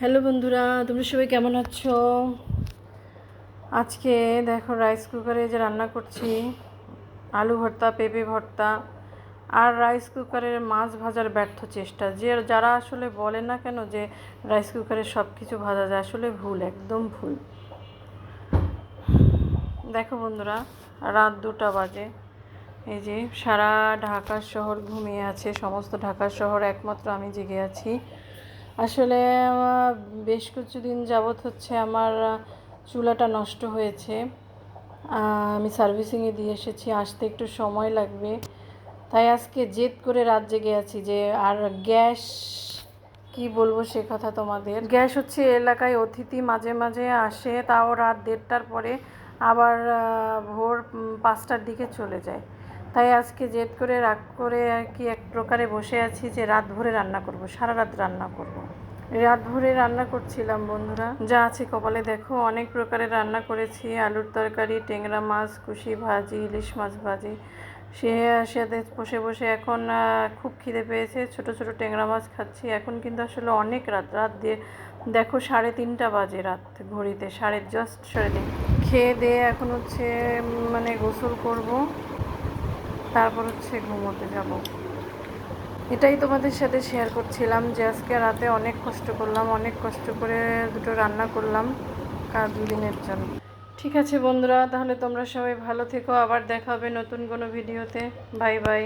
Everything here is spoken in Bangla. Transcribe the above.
হ্যালো বন্ধুরা, তোমরা সবাই কেমন আছো? আজকে দেখো রাইস কুকারে যে রান্না করছি, আলু ভর্তা, পেঁপে ভর্তা আর রাইস কুকারের মাছ ভাজার ব্যর্থ চেষ্টা। যে যারা আসলে বলে না কেন যে রাইস কুকারে সব কিছু ভাজা যায়, আসলে ভুল, একদম ভুল। দেখো বন্ধুরা, রাত দুটা বাজে। এই যে সারা ঢাকা শহর ঘুমিয়ে আছে, সমস্ত ঢাকা শহর একমাত্র আমি জেগে আছি। আসলে বেশ কিছুদিন যাবৎ হচ্ছে আমার চুলাটা নষ্ট হয়েছে। আমি সার্ভিসিংয়ে দিয়ে এসেছি, আসতে একটু সময় লাগবে। তাই আজকে জেদ করে রাত জেগে আছি যে, আর গ্যাস, কি বলব সে কথা তোমাদের? গ্যাস হচ্ছে এলাকায় অতিথি মাঝে মাঝে আসে, তাও রাত দেড়টার পরে আবার ভোর পাঁচটার দিকে চলে যায়। তাই আজকে জেদ করে, রাগ করে আর কি এক প্রকারে বসে আছি যে রাত ভরে রান্না করব, সারা রাত রান্না করব। রাত ভরে রান্না করছিলাম বন্ধুরা। যা আছে কপালে দেখো, অনেক প্রকারের রান্না করেছি। আলুর তরকারি টেংরা মাছ, কুশি ভাজি, ইলিশ মাছ ভাজি। সে সাথে বসে বসে এখন খুব খিদে পেয়েছে। ছোট ছোট টেংরা মাছ খাচ্ছি। এখন কিন্তু আসলে অনেক রাত। রাত দিয়ে দেখো সাড়ে তিনটা বাজে রাত ঘড়িতে, সাড়ে জাস্ট সাড়ে তিন। খেয়ে দিয়ে এখন হচ্ছে মানে গোসল করব। তারপর হচ্ছে ঘুমোতে যাব। এটাই তোমাদের সাথে শেয়ার করছিলাম যে আজকে রাতে অনেক কষ্ট করলাম, অনেক কষ্ট করে দুটো রান্না করলাম কাল দুদিনের জন্য। ঠিক আছে বন্ধুরা, তাহলে তোমরা সবাই ভালো থেকো, আবার দেখা হবে নতুন কোনো ভিডিওতে বাই বাই